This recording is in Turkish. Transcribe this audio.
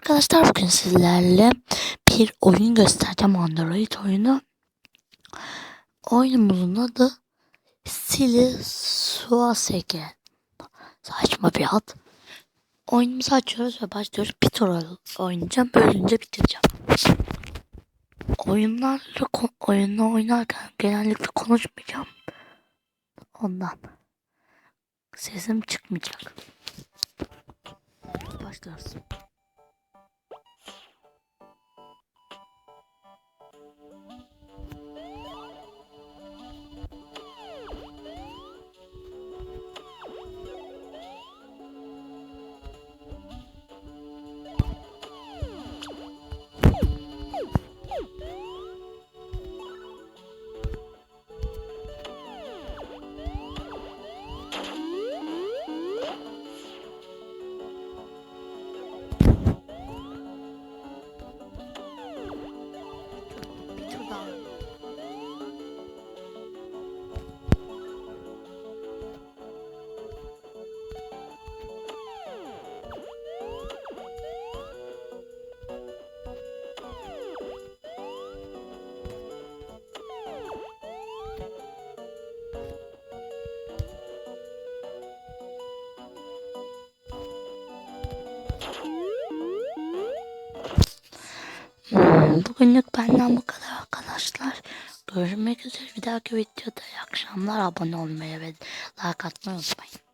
Arkadaşlar bugün sizlerle bir oyun göstereceğim Android oyunu. Oyunumuzun adı Silly Suasege. Saçma bir ad. Oyunumuzu açıyoruz ve başlıyoruz. Bir tur oynayacağım. Bölünce bitireceğim. Oyunlarla oyunla oynarken genellikle konuşmayacağım. Ondan. Sesim çıkmayacak. Başlıyoruz. Bugünlük benden bu kadar arkadaşlar. Görüşmek üzere bir dahaki videoda. İyi akşamlar. Abone olmayı ve like atmayı unutmayın.